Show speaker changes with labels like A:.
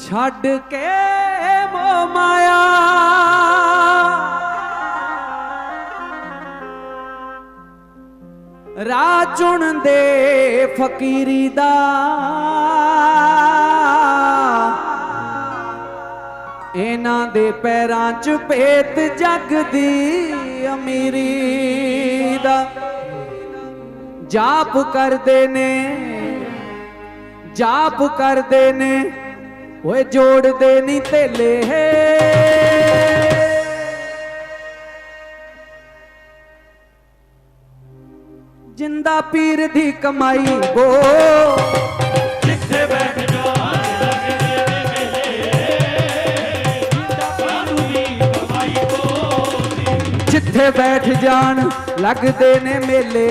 A: ਛੱਡ ਕੇ ਮੋਹ ਮਾਇਆ। ਰਾਹ ਚੁਣਦੇ ਫਕੀਰੀ ਦਾ। ਇਹਨਾਂ ਦੇ ਪੈਰਾਂ 'ਚ ਭੇਤ ਜਗ ਦੀ ਅਮੀਰੀ ਦਾ। ਜਾਪ ਕਰਦੇ ਨੇ, ਜਾਪ ਕਰਦੇ ਨੇ। ਓਏ ਜੋੜਦੇ ਨਹੀਂ ਥੇਲੇ ਜਿੰਦਾ ਪੀਰ ਦੀ ਕਮਾਈ ਬੋ।
B: ਜਿੱਥੇ ਬੈਠ ਜਾ
A: ਜਿੱਥੇ ਬੈਠ ਜਾਣ, ਲੱਗਦੇ ਨੇ ਮੇਲੇ